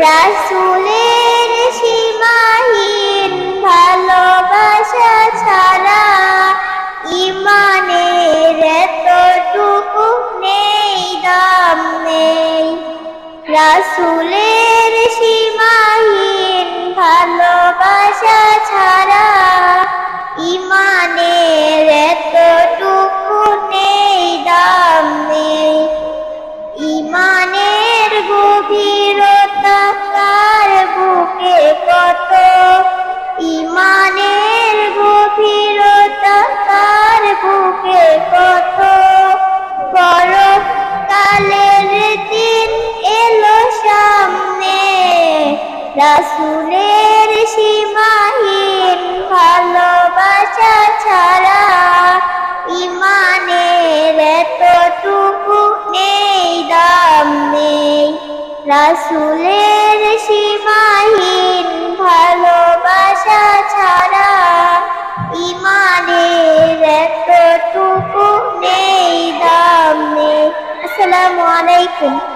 রাসুলের সীমাহীন ভালোবাসা ছাড়া ইমানের এতটুকু নেই দাম নেই। রাসুলের সীমাহীন ভালোবাসা ছাড়া রাসুলের সীমাহীন ভালোবাসা ছাড়া ইমানের এতটুকু নেই দাম নেই। রাসুলের সীমাহীন ভালোবাসা ছাড়া ইমানের এতটুকু নেই দাম নেই। আসসালামু আলাইকুম।